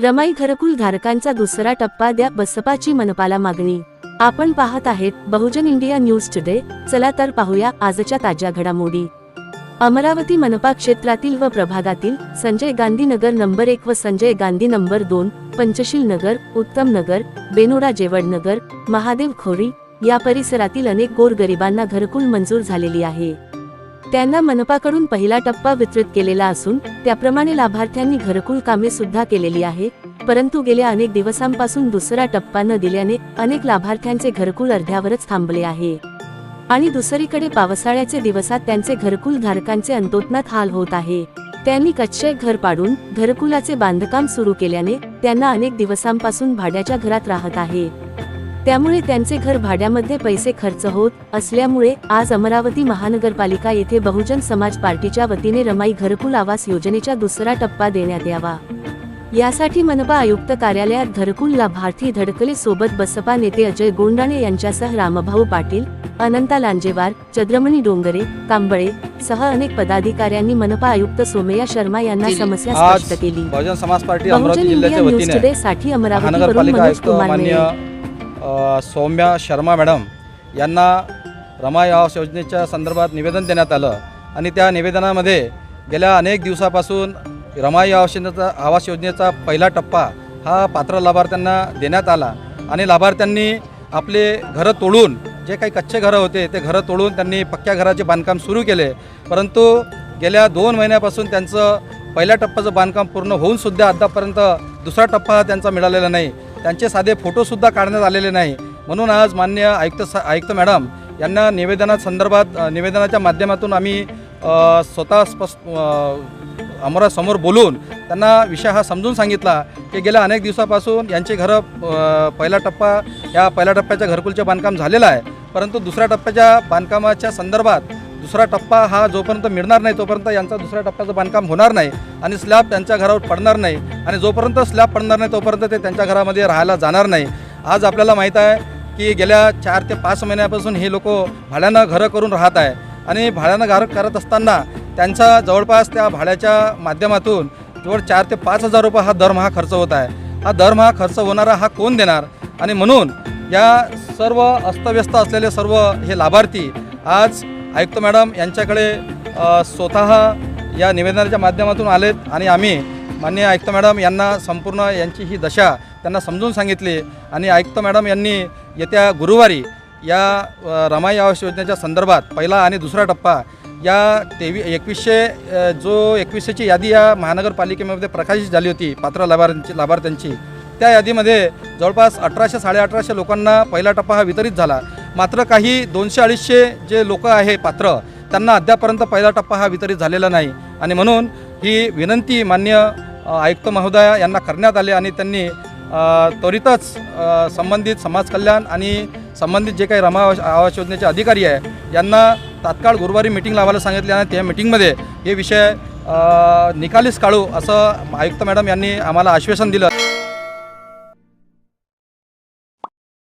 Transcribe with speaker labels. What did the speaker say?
Speaker 1: रमाई घरकुल धारकांचा दुसरा टप्पा द्या बसपाची मनपाला मागणी. आपण पाहत आहेत बहुजन इंडिया न्यूज टुडे. चला तर पाहूया आजच्या ताज्या घडामोडी. अमरावती मनपा क्षेत्रातील व प्रभागातील संजय गांधी नगर नंबर एक व संजय गांधी नंबर दोन पंचशील नगर उत्तम नगर बेनोडा जेवड नगर महादेव खोरी या परिसरातील अनेक गोरगरिबांना घरकुल मंजूर झालेली आहे. त्यांना मनपाकडून पहिला टप्पा वितरित केलेला असून त्याप्रमाणे लाभार्थ्यांनी घरकुल कामे सुद्धा केलेली आहे परंतु गेल्या अनेक दिवसांपासून दुसरा टप्पा न दिल्याने अनेक लाभार्थ्यांचे घरकुल अर्ध्यावरच थांबले आहे. आणि दुसरीकडे पावसाळ्याचे दिवसात त्यांचे घरकुल धारकांचे अंतोतनात हाल होत आहे. त्यांनी कच्चे घर पाडून घरकुलाचे बांधकाम सुरू केल्याने त्यांना अनेक दिवसांपासून भाड्याच्या घरात राहत आहे. त्यामुळे त्यांचे घर भाड्यामध्ये पैसे खर्च होत असल्यामुळे आज अमरावती महानगरपालिका येथे बहुजन समाज पार्टीच्या वतीने रमाई घरकुल आवास योजनेचा दुसरा टप्पा देण्यात यावा. यासाठी मनपा आयुक्त कार्यालयात घरकुल लाभार्थी धडकले सोबत बसपा नेते अजय गोंडाणे यांच्यासह रामभाऊ पाटील अनंता लांजेवार चंद्रमणी डोंगरे कांबळे सह अनेक पदाधिकाऱ्यांनी मनपा आयुक्त सोमय्या शर्मा यांना समस्या स्पष्ट केली.
Speaker 2: बहुजन समाज पार्टी अमरावती
Speaker 1: इंडिया
Speaker 2: जिल्ह्याच्या वतीने
Speaker 1: साठी
Speaker 2: महानगरपालिका
Speaker 1: मनोज कुमार
Speaker 2: सौम्या शर्मा मॅडम यांना रमाय आवास योजनेच्या संदर्भात निवेदन देण्यात आलं. आणि त्या निवेदनामध्ये गेल्या अनेक दिवसापासून रमाई आवास योजनेचा आवास योजनेचा पहिला टप्पा हा पात्र लाभार्थ्यांना देण्यात आला. आणि लाभार्थ्यांनी आपले घरं तोडून जे काही कच्चे घरं होते ते घरं तोडून त्यांनी पक्क्या घराचे बांधकाम सुरू केले. परंतु गेल्या दोन महिन्यापासून त्यांचं पहिल्या टप्प्याचं बांधकाम पूर्ण होऊनसुद्धा आतापर्यंत दुसरा टप्पा हा त्यांचा मिळालेला नाही. त्यांचे साधे फोटोसुद्धा काढण्यात आलेले नाही. म्हणून आज मान्य आयुक्त सा आयुक्त मॅडम यांना निवेदना संदर्भात निवेदनाच्या माध्यमातून आम्ही स्वतः स्पष्ट अ, अमरासमोर बोलून त्यांना विषय हा समजून सांगितला की गेल्या अनेक दिवसापासून यांचे घरं पहिला टप्पा या पहिल्या टप्प्याच्या घरकुलचे बांधकाम झालेलं आहे. परंतु दुसऱ्या टप्प्याच्या बांधकामाच्या संदर्भात दुसरा टप्पा हा जोपर्यंत मिळणार नाही तोपर्यंत यांचा दुसऱ्या टप्प्याचं बांधकाम होणार नाही आणि स्लॅब त्यांच्या घरावर पडणार नाही आणि जोपर्यंत स्लॅब पडणार नाही तोपर्यंत ते त्यांच्या घरामध्ये राहायला जाणार नाही. आज आपल्याला माहीत आहे की गेल्या चार ते पाच महिन्यापासून हे लोक भाड्यानं घरं करून राहत आहे आणि भाड्यानं घर करत असताना त्यांचा जवळपास त्या भाड्याच्या माध्यमातून जवळ चार ते पाच हजार रुपये हा दरमहा खर्च होत आहे. हा दरमहा खर्च होणारा हा कोण देणार? आणि म्हणून या सर्व अस्तव्यस्त असलेले सर्व हे लाभार्थी आज आयुक्त मॅडम यांच्याकडे स्वतः या निवेदनाच्या माध्यमातून आलेत आणि आम्ही माननीय आयुक्त मॅडम यांना संपूर्ण यांची ही दशा त्यांना समजून सांगितली आणि आयुक्त मॅडम यांनी येत्या गुरुवारी या रमाई आवास योजनेच्या संदर्भात पहिला आणि दुसरा टप्पा या तेवी एकवीसशे जो एकवीसशेची यादी या महानगरपालिकेमध्ये प्रकाशित झाली होती पात्र लाभार्थ्यांची लाभार्थ्यांची त्या यादीमध्ये जवळपास अठराशे साडेअठराशे लोकांना पहिला टप्पा हा वितरित झाला. मात्र काही दोनशे अडीचशे जे लोक आहे पात्र त्यांना अद्यापर्यंत पहिला टप्पा हा वितरित झालेला नाही. आणि म्हणून ही विनंती मान्य आयुक्त महोदया यांना करण्यात आली आणि त्यांनी त्वरितच संबंधित समाज कल्याण आणि संबंधित जे काही रमा आवास योजनेचे अधिकारी आहे यांना तात्काळ गुरुवारी मिटिंग लावायला सांगितले आणि त्या मिटिंगमध्ये हे विषय निकालीच काढू असं आयुक्त मॅडम यांनी आम्हाला आश्वासन दिलं.